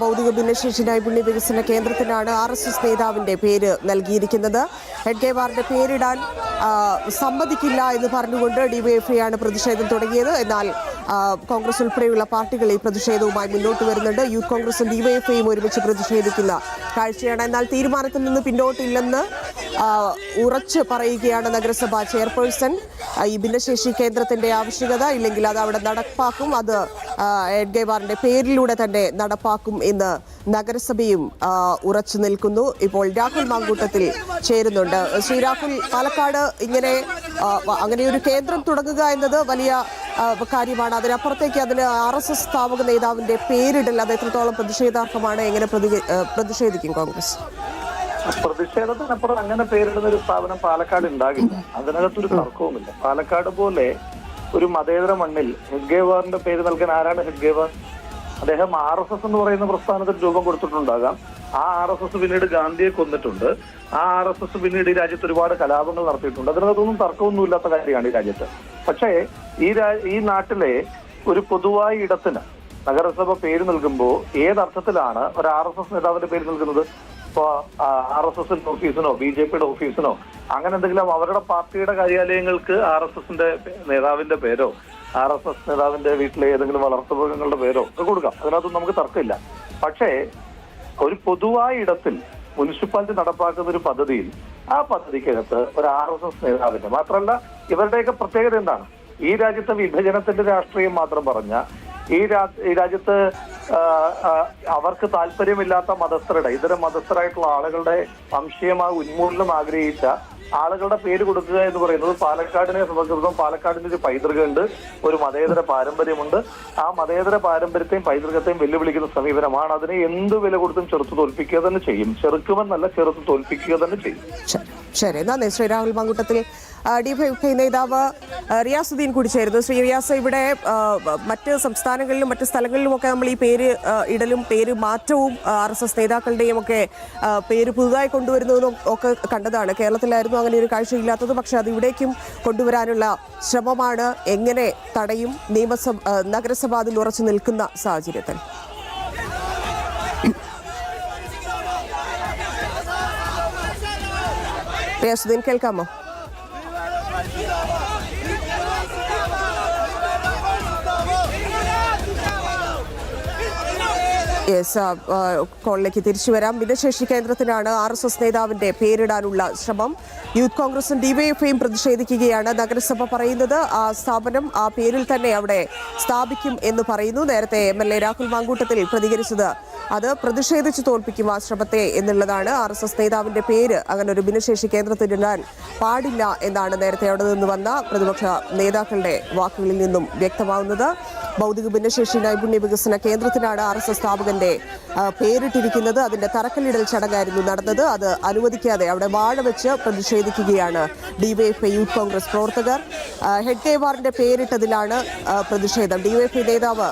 ഭൗതിക ഭിന്നശേഷി നൈപുണ്യ വികസന കേന്ദ്രത്തിനാണ് ആർ എസ് എസ് നേതാവിന്റെ പേര് നൽകിയിരിക്കുന്നത്. ഹെഡ് കെ വാറിന്റെ പേരിടാൻ സമ്മതിക്കില്ല എന്ന് പറഞ്ഞുകൊണ്ട് ഡിവൈഎഫ്ഐ ആണ് പ്രതിഷേധം തുടങ്ങിയത്. എന്നാൽ കോൺഗ്രസ് ഉൾപ്പെടെയുള്ള പാർട്ടികൾ ഈ പ്രതിഷേധവുമായി മുന്നോട്ട് വരുന്നുണ്ട്. യൂത്ത് കോൺഗ്രസും ഡിവൈഎഫ്ഐയും ഒരുമിച്ച് പ്രതിഷേധിക്കുന്ന കാഴ്ചയാണ്. എന്നാൽ തീരുമാനത്തിൽ നിന്ന് പിന്നോട്ടില്ലെന്ന് ഉറച്ച് പറയുകയാണ് നഗരസഭാ ചെയർപേഴ്സൺ. ഈ ഭിന്നശേഷി കേന്ദ്രത്തിന്റെ ആവശ്യകത ഇല്ലെങ്കിൽ അത് അവിടെ നടപ്പാക്കും. അത് എഡ്ഗേവാറിന്റെ പേരിലൂടെ തന്നെ നടപ്പാക്കും എന്ന് നഗരസഭയും ഉറച്ചു നിൽക്കുന്നു. ഇപ്പോൾ രാഹുൽ മാങ്കൂട്ടത്തിൽ ചേരുന്നുണ്ട്. ശ്രീ രാഹുൽ പാലക്കാട് ഇങ്ങനെ അങ്ങനെ ഒരു കേന്ദ്രം തുടങ്ങുക എന്നത് വലിയ കാര്യമാണ്. അതിനപ്പുറത്തേക്ക് അതിൽ ആർ എസ് എസ് സ്ഥാപക നേതാവിന്റെ പേരിടൽ അത് എത്രത്തോളം പ്രതിഷേധാർഹമാണ്? എങ്ങനെ പ്രതി- പ്രതിഷേധിക്കും കോൺഗ്രസ്? പ്രതിഷേധത്തിനപ്പുറം അങ്ങനെ പേരിടുന്ന ഒരു സ്ഥാപനം പാലക്കാട് ഉണ്ടാകില്ല. അതിനകത്തൊരു തർക്കവുമില്ല. പാലക്കാട് പോലെ ഒരു മതേതര മണ്ണിൽ ഹെഡ്ഗേവാറിന്റെ പേര് നൽകാൻ ആരാണ് ഹെഡ്ഗേവാർ അദ്ദേഹം ആർ എസ് എസ് എന്ന് പറയുന്ന പ്രസ്ഥാനത്തിന് രൂപം കൊടുത്തിട്ടുണ്ടാകാം. ആ ആർ എസ് എസ് പിന്നീട് ഗാന്ധിയെ കൊന്നിട്ടുണ്ട്. ആ ആർ എസ് എസ് പിന്നീട് ഈ രാജ്യത്ത് ഒരുപാട് കലാപങ്ങൾ നടത്തിയിട്ടുണ്ട്. അതിനകത്തൊന്നും തർക്കമൊന്നുമില്ലാത്ത കാര്യമാണ് ഈ രാജ്യത്ത്. പക്ഷേ ഈ ഈ നാട്ടിലെ ഒരു പൊതുവായ ഇടത്തിന് നഗരസഭ പേര് നൽകുമ്പോൾ ഏതർത്ഥത്തിലാണ് ഒരു ആർ എസ് എസ് നേതാവിന്റെ പേര് നൽകുന്നത്? ഇപ്പോ ആർ എസ് എസിന്റെ ഓഫീസിനോ ബി ജെ പിയുടെ ഓഫീസിനോ അങ്ങനെ എന്തെങ്കിലും അവരുടെ പാർട്ടിയുടെ കാര്യാലയങ്ങൾക്ക് ആർ എസ് എസിന്റെ നേതാവിന്റെ പേരോ ആർ എസ് എസ് നേതാവിന്റെ വീട്ടിലെ ഏതെങ്കിലും വളർത്തുമൃഗങ്ങളുടെ പേരോ കൊടുക്കാം. അതിനകത്തൊന്നും നമുക്ക് തർക്കമില്ല. പക്ഷേ ഒരു പൊതുവായ ഇടത്തിൽ മുനിസിപ്പാലിറ്റി നടപ്പാക്കുന്ന ഒരു പദ്ധതിയിൽ ആ പദ്ധതിക്കകത്ത് ഒരു ആർ എസ് എസ് നേതാവിന്റെ മാത്രമല്ല ഇവരുടെയൊക്കെ പ്രത്യേകത എന്താണ്? ഈ രാജ്യത്തെ വിഭജനത്തിന്റെ രാഷ്ട്രീയം മാത്രം പറഞ്ഞ ഈ രാജ്യത്ത് അവർക്ക് താല്പര്യമില്ലാത്ത മതസ്ഥരുടെ ഇതര മതസ്ഥരായിട്ടുള്ള ആളുകളുടെ സംശയമായി ഉന്മൂലനം ആഗ്രഹിച്ച ആളുകളുടെ പേര് കൊടുക്കുക എന്ന് പറയുന്നത് പാലക്കാടിനെ സംബന്ധിച്ചിടത്തോളം പാലക്കാടിന് ഒരു പൈതൃകമുണ്ട് ഒരു മതേതര പാരമ്പര്യമുണ്ട്. ആ മതേതര പാരമ്പര്യത്തെയും പൈതൃകത്തെയും വെല്ലുവിളിക്കുന്ന സമീപനമാണ്. അതിനെ എന്ത് വില കൊടുത്തും ചെറുത്ത് തോൽപ്പിക്കുക തന്നെ ചെയ്യും. ചെറുക്കുമെന്നല്ല ചെറുത്ത് തോൽപ്പിക്കുക തന്നെ ചെയ്യും. ശരി. നന്ദി ശ്രീ രാഹുൽ മാങ്കൂട്ടത്തിൽ ഡിവൈഎഫ്ഐ നേതാവ് ആ, റിയാസുദ്ദീൻ കൂടി ശ്രീ റിയാസ് ഇവിടെ മറ്റ് സംസ്ഥാനങ്ങളിലും മറ്റ് സ്ഥലങ്ങളിലുമൊക്കെ നമ്മൾ ഈ പേര് ഇടലും പേര് മാറ്റവും ആർ എസ് എസ് നേതാക്കളുടെയും ഒക്കെ പേര് പുതുതായി കൊണ്ടുവരുന്നതും ഒക്കെ കണ്ടതാണ്. കേരളത്തിലായിരുന്നു അങ്ങനെ ഒരു കാഴ്ചയില്ലാത്തത്. പക്ഷേ അത് ഇവിടേക്കും കൊണ്ടുവരാനുള്ള ശ്രമമാണ്. എങ്ങനെ തടയും നിയമസഭ നഗരസഭ അതിൽ ഉറച്ചു നിൽക്കുന്ന സാഹചര്യത്തിൽ? കേൾക്കാമോ? യെസ് ആ, ആ, കോളിലേക്ക് തിരിച്ചു വരാം. ഭിന്നശേഷി കേന്ദ്രത്തിനാണ് ആർ എസ് എസ് നേതാവിന്റെ പേരിടാനുള്ള ശ്രമം. യൂത്ത് കോൺഗ്രസും ഡിവൈഎഫ്ഐയും പ്രതിഷേധിക്കുകയാണ് നഗരസഭ പറയുന്നത്. ആ സ്ഥാപനം ആ പേരിൽ തന്നെ അവിടെ സ്ഥാപിക്കും എന്ന് പറയുന്നു. നേരത്തെ M L A Rahul Mankoottathil പ്രതികരിച്ചത് അത് പ്രതിഷേധിച്ച് തോൽപ്പിക്കും ആ ശ്രമത്തെ എന്നുള്ളതാണ് ആർ എസ് എസ് നേതാവിന്റെ പേര്. അങ്ങനെ ഒരു ഭിന്നശേഷി കേന്ദ്രത്തിനിടാൻ പാടില്ല എന്നാണ് നേരത്തെ അവിടെ നിന്ന് വന്ന പ്രതിപക്ഷ നേതാക്കളുടെ വാക്കുകളിൽ നിന്നും വ്യക്തമാവുന്നത്. ഭൗതിക ഭിന്നശേഷി നൈപുണ്യ വികസന കേന്ദ്രത്തിനാണ് ആർ എസ് എസ് സ്ഥാപകന്റെ ആ, പേരിട്ടിരിക്കുന്നത് അതിന്റെ തറക്കല്ലിടൽ ചടങ്ങായിരുന്നു നടന്നത്. അത് അനുവദിക്കാതെ അവിടെ വാഴ വെച്ച് പ്രതിഷേധിക്കുകയാണ് ഡിവൈഎഫ്ഐ യൂത്ത് കോൺഗ്രസ് പ്രവർത്തകർ. ആ, ഹെഡ്ഗേവാറിന്റെ പേരിട്ടതിലാണ് പ്രതിഷേധം. ഡിവൈഎഫ്ഐ നേതാവ്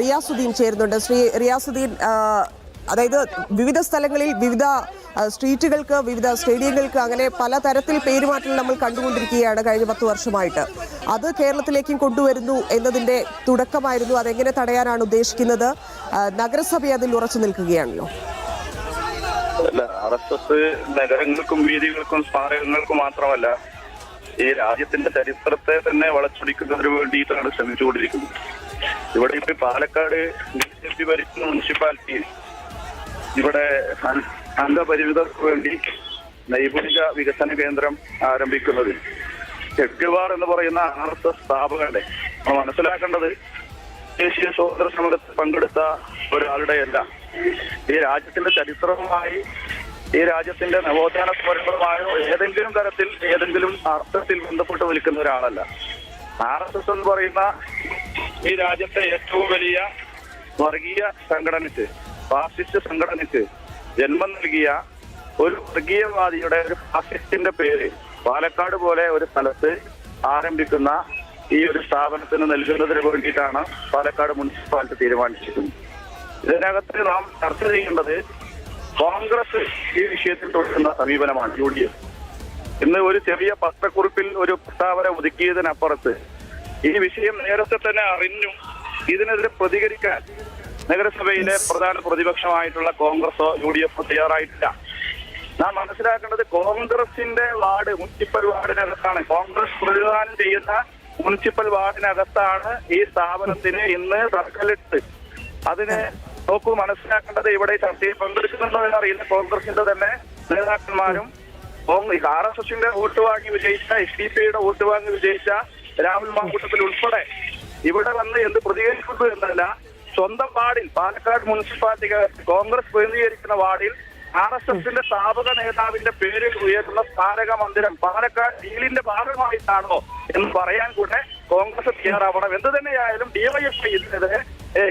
റിയാസുദ്ദീൻ ചേരുന്നുണ്ട്. ശ്രീ റിയാസുദ്ദീൻ അതായത് വിവിധ സ്ഥലങ്ങളിൽ വിവിധ സ്ട്രീറ്റുകൾക്ക് വിവിധ സ്റ്റേഡിയങ്ങൾക്ക് അങ്ങനെ പലതരത്തിൽ പേരുമാറ്റം നമ്മൾ കണ്ടുകൊണ്ടിരിക്കുകയാണ് കഴിഞ്ഞ പത്ത് വർഷമായിട്ട്. അത് കേരളത്തിലേക്കും കൊണ്ടുവരുന്നു എന്നതിന്റെ തുടക്കമായിരുന്നു. അതെങ്ങനെ തടയാനാണ് ഉദ്ദേശിക്കുന്നത്? നഗരസഭ അതിൽ ഉറച്ചു നിൽക്കുകയാണല്ലോ. നഗരങ്ങൾക്കും വീതികൾക്കും സ്മാരകങ്ങൾക്കും മാത്രമല്ല ഈ രാജ്യത്തിന്റെ ചരിത്രത്തെ തന്നെ വളച്ചൊടിക്കുന്നതിന് വേണ്ടിയിട്ടാണ് ശ്രമിച്ചുകൊണ്ടിരിക്കുന്നത്. ഇവിടെ ഇപ്പൊ പാലക്കാട് ബി ജെ പി ഭരിക്കുന്ന മുനിസിപ്പാലിറ്റിയിൽ ഇവിടെ അംഗപരിമിതർക്ക് വേണ്ടി നൈപുണിക വികസന കേന്ദ്രം ആരംഭിക്കുന്നത്. എഡ്ഗവാർ എന്ന് പറയുന്ന ആർ സ്ഥാപകരുടെ നമ്മൾ മനസ്സിലാക്കേണ്ടത് ദേശീയ സ്വാതന്ത്ര്യ സമരത്തിൽ പങ്കെടുത്ത ഒരാളുടെയല്ല. ഈ രാജ്യത്തിന്റെ ചരിത്രവുമായി ഈ രാജ്യത്തിന്റെ നവോത്ഥാന സ്മരണകളുമായോ ഏതെങ്കിലും തരത്തിൽ ഏതെങ്കിലും അർത്ഥത്തിൽ ബന്ധപ്പെട്ട് നിൽക്കുന്ന ഒരാളല്ല. ആർ എസ് എസ് എന്ന് പറയുന്ന ഈ രാജ്യത്തെ ഏറ്റവും വലിയ വർഗീയ സംഘടനയ്ക്ക് ഫാസിസ്റ്റ് സംഘടനയ്ക്ക് ജന്മം നൽകിയ ഒരു വർഗീയവാദിയുടെ ഒരു ഫാസിസ്റ്റിന്റെ പേര് പാലക്കാട് പോലെ ഒരു സ്ഥലത്ത് ആരംഭിക്കുന്ന ഈ ഒരു സ്ഥാപനത്തിന് നൽകുന്നതിന് വേണ്ടിയിട്ടാണ് പാലക്കാട് മുനിസിപ്പാലിറ്റി തീരുമാനിച്ചിരിക്കുന്നത്. ഇതിനകത്ത് നാം ചർച്ച ചെയ്യേണ്ടത് കോൺഗ്രസ് ഈ വിഷയത്തിൽ തുടരുന്ന സമീപനമാണ് യു ഡി എഫ് ഇന്ന് ഒരു ചെറിയ പത്രക്കുറിപ്പിൽ ഒരു പ്രസ്താവന ഒതുക്കിയതിനപ്പുറത്ത് ഈ വിഷയം നേരത്തെ തന്നെ അറിഞ്ഞു ഇതിനെതിരെ പ്രതികരിക്കാൻ നഗരസഭയിലെ പ്രധാന പ്രതിപക്ഷമായിട്ടുള്ള കോൺഗ്രസോ യു ഡി എഫോ തയ്യാറായിട്ടില്ല. നാം മനസ്സിലാക്കേണ്ടത് കോൺഗ്രസിന്റെ വാർഡ് മുനിസിപ്പൽ വാർഡിനകത്താണ്. കോൺഗ്രസ് പ്രതിദാനം ചെയ്യുന്ന മുനിസിപ്പൽ വാർഡിനകത്താണ് ഈ സ്ഥാപനത്തിന് ഇന്ന് തറക്കല്ലിട്ട് അതിന് നോക്കൂ മനസ്സിലാക്കേണ്ടത് ഇവിടെ ചർച്ചയിൽ പങ്കെടുക്കുന്നുണ്ടോ എന്നറിയില്ല കോൺഗ്രസിന്റെ തന്നെ നേതാക്കന്മാരും ആർ എസ് എസിന്റെ വോട്ട് വാങ്ങി വിജയിച്ച എസ് ഡി പിയുടെ വോട്ട് വാങ്ങി വിജയിച്ച രാഹുൽ മാങ്കൂട്ടത്തിൽ ഉൾപ്പെടെ ഇവിടെ വന്ന് എന്ത് പ്രതികരിക്കുന്നു എന്നല്ല സ്വന്തം വാർഡിൽ പാലക്കാട് മുനിസിപ്പാലിറ്റി കോൺഗ്രസ് പ്രതിനിധീകരിക്കുന്ന വാർഡിൽ ആർ എസ് എസിന്റെ സ്ഥാപക നേതാവിന്റെ പേരിൽ ഉയരുന്ന സ്മാരക മന്ദിരം പാലക്കാട് ഡീലിന്റെ ഭാഗമായിട്ടാണോ എന്ന് പറയാൻ കൂടെ കോൺഗ്രസ് തയ്യാറാവണം. എന്ത് തന്നെയായാലും ഡിവൈഎഫ്ഐ ഇതിനെതിരെ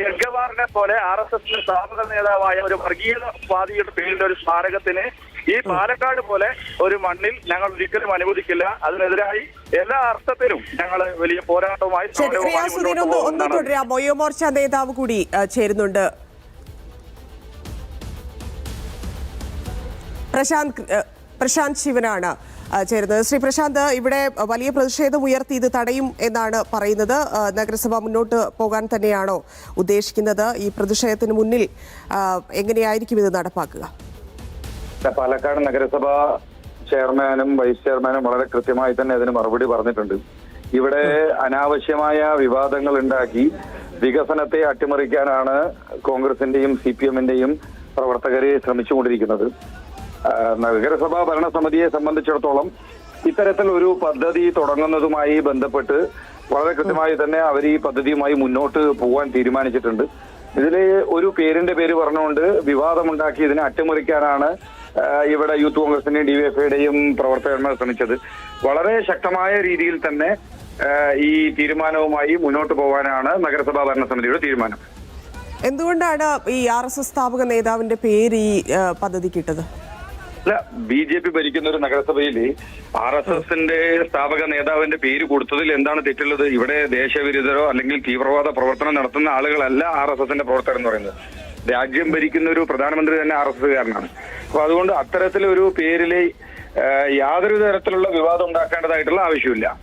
ഹെഡ്ഗവാറിനെ പോലെ ആർ എസ് എസിന്റെ സ്ഥാപക നേതാവായ ഒരു വർഗീയവാദിയുടെ പേരിൽ ഒരു സ്മാരകത്തിന് ഈ പാലക്കാട് പോലെ ഒരു മണ്ണിൽ ഞങ്ങൾ ഒരിക്കലും അനുവദിക്കില്ല. അതിനെതിരായി എല്ലാ അർത്ഥത്തിലും ഞങ്ങൾ വലിയ പോരാട്ടവുമായി ഒന്ന് തുടരാം യുവമോർച്ച നേതാവ് കൂടി ചേരുന്നുണ്ട്. പ്രശാന്ത് പ്രശാന്ത് ശിവനാണ് ചേരുന്നത്. ശ്രീ പ്രശാന്ത് ഇവിടെ വലിയ പ്രതിഷേധം ഉയർത്തി ഇത് തടയും എന്നാണ് പറയുന്നത്. നഗരസഭ മുന്നോട്ട് പോകാൻ തന്നെയാണോ ഉദ്ദേശിക്കുന്നത്? ഈ പ്രതിഷേധത്തിന് മുന്നിൽ എങ്ങനെയായിരിക്കും ഇത് നടപ്പാക്കുക? പാലക്കാട് നഗരസഭ ചെയർമാനും വൈസ് ചെയർമാനും വളരെ കൃത്യമായി തന്നെ അതിന് മറുപടി പറഞ്ഞിട്ടുണ്ട്. ഇവിടെ അനാവശ്യമായ വിവാദങ്ങൾ ഉണ്ടാക്കി വികസനത്തെ അട്ടിമറിക്കാനാണ് കോൺഗ്രസിന്റെയും സി പി എമ്മിന്റെയും പ്രവർത്തകരെ ശ്രമിച്ചുകൊണ്ടിരിക്കുന്നത്. നഗരസഭാ ഭരണസമിതിയെ സംബന്ധിച്ചിടത്തോളം ഇത്തരത്തിൽ ഒരു പദ്ധതി തുടങ്ങുന്നതുമായി ബന്ധപ്പെട്ട് വളരെ കൃത്യമായി തന്നെ അവർ ഈ പദ്ധതിയുമായി മുന്നോട്ട് പോകാൻ തീരുമാനിച്ചിട്ടുണ്ട്. ഇതിൽ ഒരു പേരിന്റെ പേര് പറഞ്ഞുകൊണ്ട് വിവാദമുണ്ടാക്കി ഇതിനെ അട്ടിമറിക്കാനാണ് ഇവിടെ യൂത്ത് കോൺഗ്രസിന്റെയും ഡിവൈഎഫ്ഐയുടെയും പ്രവർത്തകന്മാർ ശ്രമിച്ചത്. വളരെ ശക്തമായ രീതിയിൽ തന്നെ ഈ തീരുമാനവുമായി മുന്നോട്ട് പോകാനാണ് നഗരസഭാ ഭരണസമിതിയുടെ തീരുമാനം. എന്തുകൊണ്ടാണ് ഈ ആർ എസ് എസ് സ്ഥാപക നേതാവിന്റെ പേര് ഈ പദ്ധതി കിട്ടത്? അല്ല ബി ജെ പി ഭരിക്കുന്ന ഒരു നഗരസഭയിൽ ആർ എസ് എസിന്റെ സ്ഥാപക നേതാവിന്റെ പേര് കൊടുത്തതിൽ എന്താണ് തെറ്റുള്ളത്? ഇവിടെ ദേശവിരുദ്ധരോ അല്ലെങ്കിൽ തീവ്രവാദ പ്രവർത്തനം നടത്തുന്ന ആളുകളല്ല ആർ എസ് എസിന്റെ പ്രവർത്തകർ എന്ന് പറയുന്നത്. രാജ്യം ഭരിക്കുന്ന ഒരു പ്രധാനമന്ത്രി തന്നെ ആർ എസ് എസ്കാരനാണ് അപ്പൊ അതുകൊണ്ട് അത്തരത്തിലൊരു പേരിൽ ആ, യാതൊരു തരത്തിലുള്ള വിവാദം ഉണ്ടാക്കേണ്ടതായിട്ടുള്ള ആവശ്യമില്ല.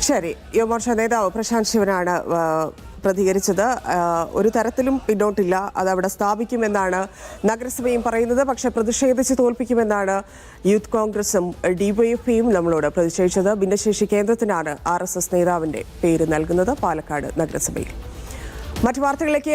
ശരി. യുവമോർച്ച നേതാവ് പ്രശാന്ത് ശിവനാണ് പ്രതികരിച്ചത്. ഒരു തരത്തിലും പിന്നോട്ടില്ല. അത് അവിടെ സ്ഥാപിക്കുമെന്നാണ് നഗരസഭയും പറയുന്നത്. പക്ഷെ പ്രതിഷേധിച്ച് തോൽപ്പിക്കുമെന്നാണ് യൂത്ത് കോൺഗ്രസും ഡിവൈഎഫ്ഐയും നമ്മളോട് പ്രതിഷേധിച്ചത്. ഭിന്നശേഷി കേന്ദ്രത്തിനാണ് ആർ നേതാവിന്റെ പേര് നൽകുന്നത് പാലക്കാട് നഗരസഭയിൽ. മറ്റു വാർത്തകളിലേക്ക്